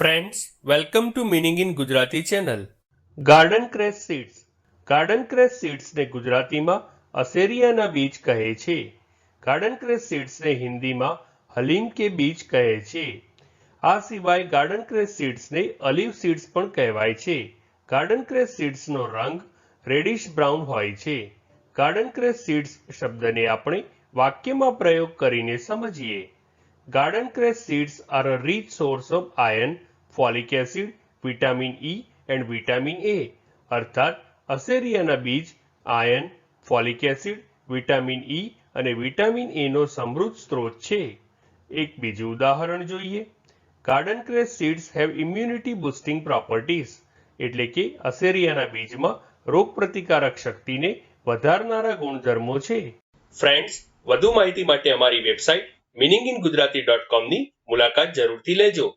Friends welcome to meaning in Gujarati channel garden cress seeds garden cress સીડ્સને ગુજરાતીમાં અસેરિયાના બીજ કહે છે. ગાર્ડન ક્રેસ સીડ્સને હિન્દીમાં હલીમ કે બીજ કહે છે. આ સિવાય ગાર્ડન ક્રેસ સીડ્સને અલીવ સીડ્સ પણ કહેવાય છે. ગાર્ડન ક્રેસ સીડ્સનો રંગ રેડિશ બ્રાઉન હોય છે. ગાર્ડન ક્રેસ સીડ્સ શબ્દને આપણે વાક્યમાં પ્રયોગ કરીને સમજીએ. Garden cress seeds are a rich source of iron, folic acid, vitamin E and vitamin A અર્થાત અસેરિયાના બીજ, iron, folic acid, vitamin E અને વિટામિન એનો સમૃદ્ધ સ્ત્રોત છે. એક બીજું ઉદાહરણ જોઈએ. Garden cress seeds have immunity boosting properties એટલે કે અસેરિયાના બીજમાં રોગપ્રતિકારક શક્તિને વધારનારા ગુણધર્મો છે. ફ્રેન્ડ્સ વધુ માહિતી માટે અમારી website meaning in Gujarati dot કોમની મુલાકાત જરૂરથી લેજો.